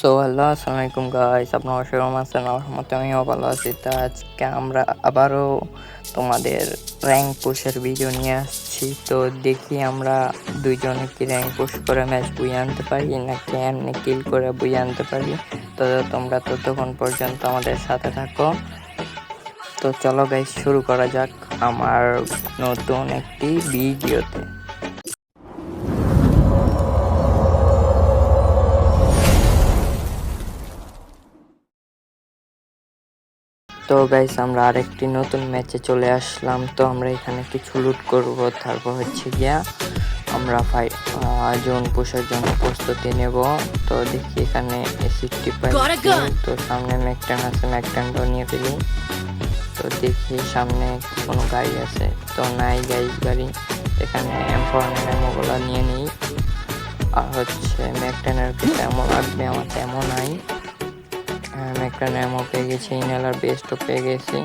So hello আসসালামু আলাইকুম guys আপনারা কেমন আছেন? আমার আমিও ভালো আছি। তো আজকে আমরা আবারও তোমাদের র্যাঙ্ক পুশের ভিডিও নিয়ে আসছি। তো দেখি আমরা দুইজনে কি র্যাঙ্ক পুশ করে ম্যাচ বুই আনতে পারি নাকি এমনি কিল করে বুই আনতে পারি। তো তোমরা ততক্ষণ পর্যন্ত আমাদের সাথে থাকো। তো চলো গাইস শুরু করা যাক আমার নতুন একটি ভিডিওতে তো গাইস আমরা আরেকটি নতুন ম্যাচে চলে আসলাম। তো আমরা এখানে কিছু লুট করব। তারপর হচ্ছে গিয়া আমরা ফাই জোন পোষার জন্য প্রস্তুতি নেব। তো দেখি এখানে সিক্সটি a তো সামনে ম্যাকটান আছে ম্যাকটানটাও নিয়ে ফেলি। তো দেখি সামনে কোনো গাড়ি আছে। তো নাই গাইস গাড়ি এখানে এম মোগুলো নিয়ে নিই। আর হচ্ছে ম্যাকটানের কিছু এমন লাগবে আমার তেমন নাই। একটা ন্যামো পেয়ে গেছি ইনহেলার বেস্টও পেয়ে গেছি।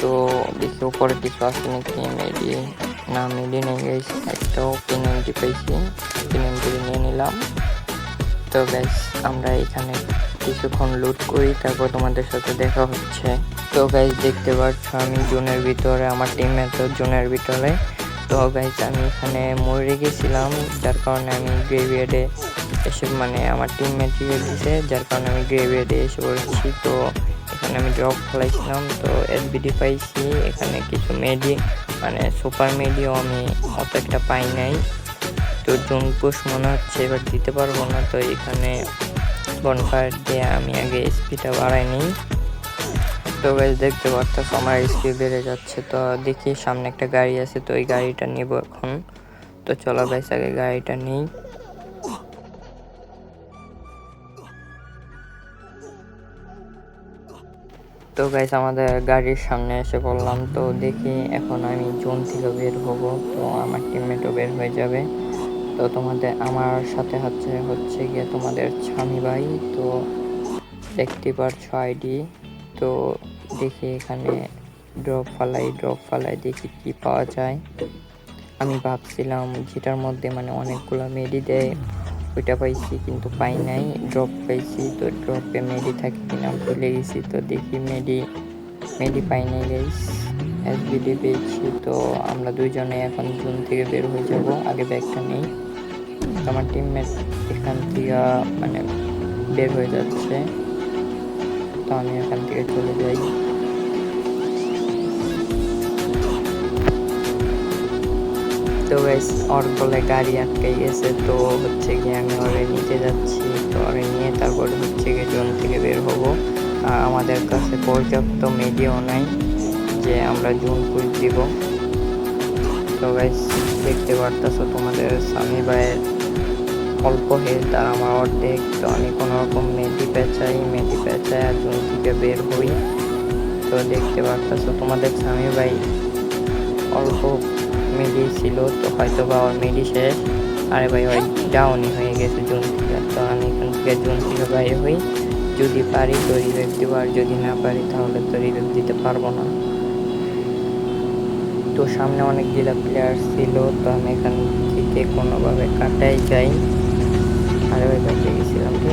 তো দেখি উপরে কিছু আছে নাকি মেডি না মেডি নেই গেছি, একটাও পিএনএমটি পেয়েছি পিএনএমটি নিয়ে নিলাম। তো গ্যাস আমরা এখানে কিছুক্ষণ লুট করি, তারপর তোমাদের সাথে দেখা হচ্ছে। তো গাইজ দেখতে পাচ্ছ আমি জুনের ভিতরে, আমার টিমমেট তো জোনের ভিতরে। তো গাইজ আমি এখানে মরে গেছিলাম, যার কারণে আমি গ্রেভিয়ার্ডে এসে মানে আমার টিমমেট রিভেল দিছে, যার কারণে আমি গ্রেভিয়ার্ডে এসে পড়েছি তো এখানে আমি ড্রপ ফেলাইছিলাম তো এসবিডি পাইছি। এখানে কিছু মেডি মানে সুপার মেডিও আমি অত একটা পাই নাই। তো জুন পুশ মনে হচ্ছে এবার দিতে পারব না, তো এখানে বনফায়ার দিয়ে আমি আগে স্পিডটা বাড়াই নিই। তো গাইজ দেখতে পারতাম আমার স্পিড বেড়ে যাচ্ছে। তো দেখি সামনে একটা গাড়ি আছে, তো ওই গাড়িটা নিব এখন। তো চলো গাইস আগে গাড়িটা নিই। তো গাইস আমাদের গাড়ির সামনে এসে পড়লাম। তো দেখি এখন আমি জোন থেকে বের হব। তো আমার টিমমেটও বের হয়ে যাবে। তো তোমাদের, আমার সাথে হচ্ছে হচ্ছে গিয়ে তোমাদের স্বামী ভাই। তো দেখতে পারছ আইডি তো দেখি এখানে ড্রপ ফালাই ড্রপ ফালাই, দেখি কি পাওয়া যায়। আমি ভাবছিলাম যেটার মধ্যে মানে অনেকগুলো মেডি দেয়। ওইটা পাইছি কিন্তু পাই নাই ড্রপ পাইছি, তো ড্রপে মেডি থাকে কিনা ভুলে গেছি, তো দেখি মেডি মেডি পাই নাই গাইস এসবিডি পেয়েছি, তো আমরা দুইজনে এখন জুন থেকে বের হয়ে যাব, আগে ব্যাগটা নেই। আমার টিমমেট এখান থেকে মানে বের হয়ে যাচ্ছে, তো আমি এখান থেকে চলে যাই। তো গাইস ওর গাড়ি আটকে গেছে, তো হচ্ছে গিয়ে আমি ওরে নিতে যাচ্ছি তো ওরে নিয়ে তারপর হচ্ছে গিয়ে জোন থেকে বের হব। আমাদের কাছে পর্যাপ্ত মিডিয়াও নাই যে আমরা জুন পুষ দিব। তো গাইস দেখতে পারতেছো তোমাদের স্বামী ভাইয়ের অল্প হেলথ আর আমার অর্ধেক, তো আমি কোনো রকম মেডি পেঁচাই মেডি পেঁচাই আর জুন থেকে বের হই। তো দেখতে পারতেছো তোমাদের স্বামী ভাই অল্প মেডি ছিল, তো হয়তো বা ওর মেডি শেষ। আরে ভাই, ওই ডাউনই হয়ে গেছে জুন থেকে। তো আমি এখান থেকে জুন থেকে বাইরে হই। যদি পারি তো রিভেভ দিব, আর যদি না পারি তাহলে তো রিভেভ দিতে পারব না। তো সামনে অনেকগুলো প্লেয়ার ছিল, তো আমি এখান থেকে কোনোভাবে কাটাই যাই। আরে ভাই বাইরে গেছিলাম রে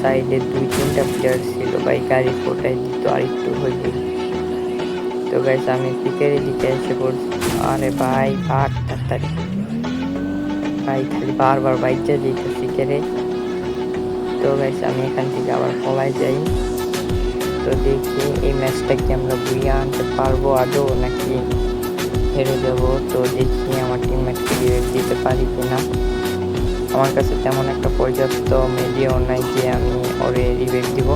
সাইডে দুই তিনটা প্লেয়ার ছিল, ভাই, গাড়ি ফোটাই দিত, আর একটু হইলে তো গাইস আমি পিকের দিকে এসে পড়ছি। আরে ভাই, ভাগ, তাড়াতাড়ি। ভাই, খালি বারবার বাইকটা দিতে পিকেরে তো গাইস আমি এখান থেকে আবার পলাই যাই। তো দেখি এই ম্যাচটা কি আমরা বুইয়া আনতে পারব আদৌ নাকি হেরে যাব। তো দেখি আমার টিমমেটকে রিভেভ দিতে পারি কিনা। আমার কাছে তেমন একটা পর্যাপ্ত মিডিয়াও নাই যে আমি ওরে রিভেট দিব।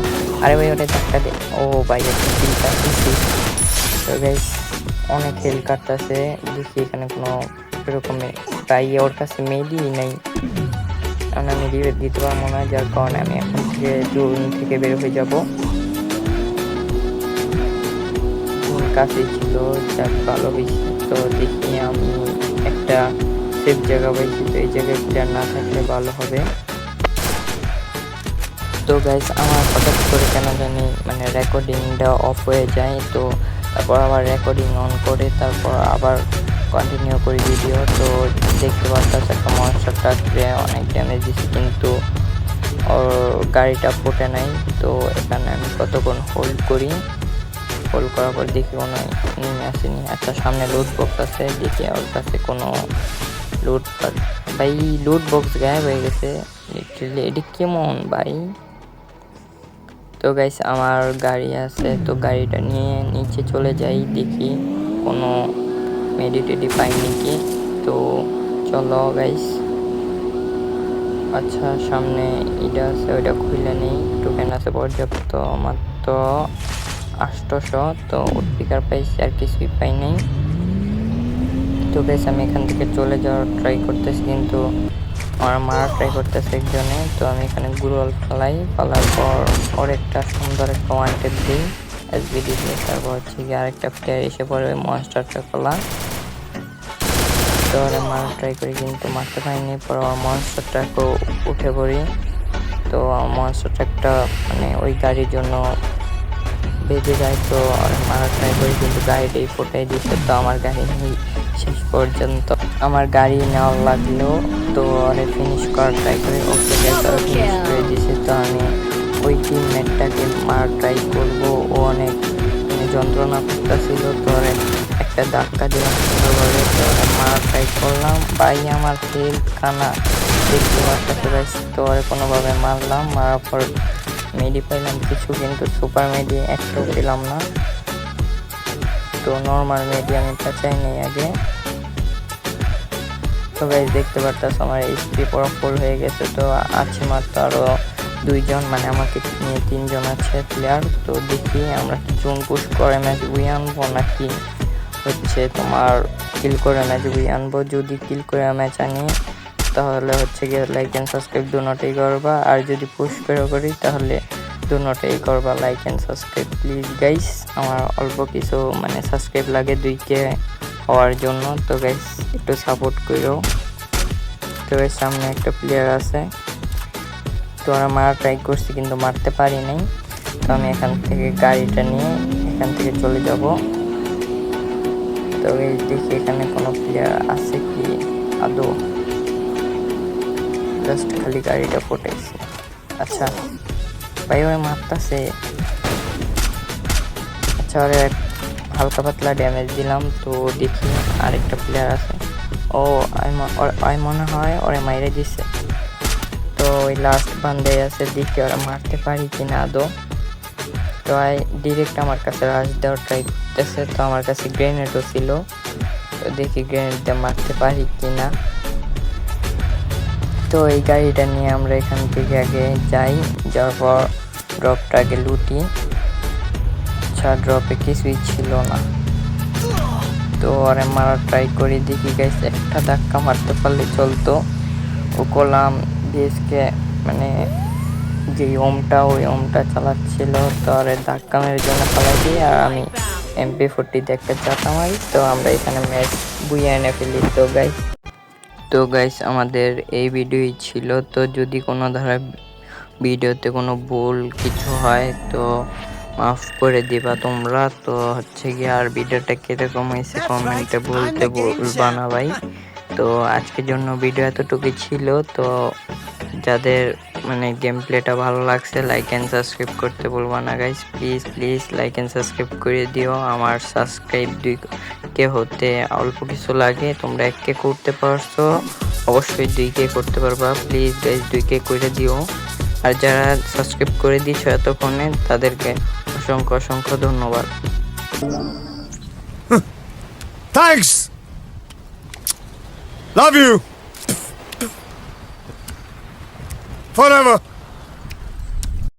আরে ভাই ওটা ধাক্কা দে। ও ভাই, একটা চিন্তা তো অনেক হেল কাটতেছে। দেখি এখানে কোনো এরকমের তাই ওর কাছে মেডি নেই। কারণ আমি রিভেভ দিতে পারব না, যার কারণে আমি এখন থেকে জুন থেকে বের হয়ে যাব। কাছে ছিল যার ভালো বেশি তো দেখি আমি একটা সেফ জায়গা পাইছি, তো এই জায়গায় না থাকলে ভালো হবে। তো গাইস আমার হঠাৎ করে কেন জানি মানে রেকর্ডিংটা অফ হয়ে যায়, তো তারপর আবার রেকর্ডিং অন করে তারপর আবার কন্টিনিউ করি ভিডিও তো দেখতে পাচ্ছি একটা মনস্টার টাকরে অনেক ড্যামেজ দিছি কিন্তু ওর গাড়িটা ফুটে নাই, তো এখানে আমি কতক্ষণ হোল্ড করি? হোল্ড করার পর দেখি কোনো নেমে আসেনি আচ্ছা সামনে লুট বক্স আছে, দেখি ওর কাছে কোনো লুট ভাই লুট বক্স গায়েব হয়ে গেছে লিটারালি এটি কেমন ভাই? তো গাইস আমার গাড়ি আছে, তো গাড়িটা নিয়ে নিচে চলে যাই, দেখি কোনো মেডিটেডি পাই নাকি। তো চলো গাইস আচ্ছা সামনে এটা আছে, ওইটা খুলে নেই। টোকেন আছে পর্যাপ্ত মাত্র আষ্টশো তো উৎপিকার পাইছি, আর কিছুই পাই নাই। তো গাইস আমি এখান থেকে চলে যাওয়ার ট্রাই করতেছি, কিন্তু আমার মারা ট্রাই করতেছে একজনে তো আমি এখানে গুরল ফেলাই, ফেলার পর ওর একটা সুন্দর একটা ওয়ান্টেড দিই। এসবিডি দিয়ে তারপর হচ্ছে গিয়ে আরেকটা প্লেয়ার এসে পড়ে ওই মনস্টারটা খোলা তো ওরা মারা ট্রাই করি, কিন্তু মারতে পারিনি। পর আমার মনস্টারটাকেও উঠে পড়ি। তো মনস্টারটা একটা মানে ওই গাড়ির জন্য বেঁধে যায়। তো আর মারা ট্রাই করি, কিন্তু গাড়িটাই ফোটাই দিচ্ছে তো আমার গাড়ি শেষ পর্যন্ত আমার গাড়ি নেওয়ার লাগল, তো আরে ফিনিশ করার ট্রাই করে। ওকে ফিনিশ করে দিছে তো আমি ওই টিমমেটটাকে মার ট্রাই করব। ও অনেক যন্ত্রণা করতেছিল, তো ওরে একটা ধাক্কা দিলাম সুন্দরভাবে, তো ওরে মারা ট্রাই করলাম। ভাই, আমার হেলথ খানা দেখতে পারতেছে তো ওরে কোনোভাবে মারলাম, মারার পর মেডি পাইলাম কিছু, কিন্তু সুপার মেডি একটাও পেলাম না। তো নর্মাল মেডি আমি চাই নেই আগে। তো গাইজ দেখতে পারতাস আমার এইচপি পুরো ফুল হয়ে গেছে। তো আছে মাত্র আরও দুইজন মানে আমাকে নিয়ে তিনজন আছে প্লেয়ার তো দেখি আমরা কি জুন পুশ করে ম্যাচ উই আনব নাকি হচ্ছে তোমার কিল করে ম্যাচ উই আনব। যদি কিল করে ম্যাচ আনি, তাহলে হচ্ছে গিয়ে লাইক অ্যান্ড সাবস্ক্রাইব দুটোই করবা। আর যদি পুশ করে করি, তাহলে দুটোই করবা like and subscribe please guys আমার অল্প কিছু মানে সাবস্ক্রাইব লাগে দুইকে হওয়ার জন্য। তো গাইস একটু সাপোর্ট করো তো গাইস সামনে একটা প্লেয়ার আছে। তো আমরা মারা ট্রাই করছি, কিন্তু মারতে পারি নাই। তো, আমি এখান থেকে গাড়িটা নিয়ে এখান থেকে চলে যাব। তো, এই দেখি এখানে কোনো প্লেয়ার আছে কি আদৌ। জাস্ট খালি গাড়িটা ফুটাইছি। আচ্ছা। ভাই ওই মারতাছে। আচ্ছা ওরে হালকা পাতলা ড্যামেজ দিলাম তো দেখি আরেকটা প্লেয়ার আছে। ও আমি মনে হয় ওরে মাইরে দিছে। তো ওই লাস্ট বান্ধে আছে, দেখি ওরা মারতে পারি কিনা আদৌ। তো আই ডিরেক্ট আমার কাছে রাশ দেওয়ার ট্রাই করতেছে। তো আমার কাছে গ্রেনেডও ছিল। তো দেখি গ্রেনেড দিয়ে মারতে পারি কিনা। তো এই গাড়িটা নিয়ে আমরা এখান থেকে আগে যাই। যাওয়ার পর ড্রপটা আগে লুটি। আচ্ছা ড্রপে কিছুই ছিল না। তো আরে মারা ট্রাই করি, দেখি গাইস একটা ধাক্কা মারতে পারলে চলতো। ও কলাম বিএসকে মানে যে ওমটা, ওই ওমটা চালাচ্ছিল, তো আরে ধাক্কা মেরে জন্য পালাই দিই আর আমি এমপি ফোরটিতে একটা চাটা মারি। তো আমরা এখানে ম্যাচ বুয়ে এনে ফেলি। তো গাইস তো গাইস আমাদের এই ভিডিওই ছিল। তো যদি কোনো ধারা ভিডিওতে কোনো ভুল কিছু হয় তো মাফ করে দিবা তোমরা। তো হচ্ছে গিয়ে আর ভিডিওটা কীরকম হয়েছে কমেন্টে বলতে ভুলবা না ভাই। তো আজকের জন্য ভিডিও এতটুকুই ছিল। তো যাদের মানে গেম প্লেটা ভালো লাগছে লাইক অ্যান্ড সাবস্ক্রাইব করতে বলব না guys please please like and subscribe করে দিও। আমার সাবস্ক্রাইব দুই কে হতে অল্প কিছু লাগে, তোমরা এক কে করতে পারছ অবশ্যই দুই কে করতে পারবা প্লিজ দুই কে করে দিও আর যারা সাবস্ক্রাইব করে দিছো এতক্ষণে, তাদেরকে অসংখ্য অসংখ্য ধন্যবাদ Thanks! Love you! Forever!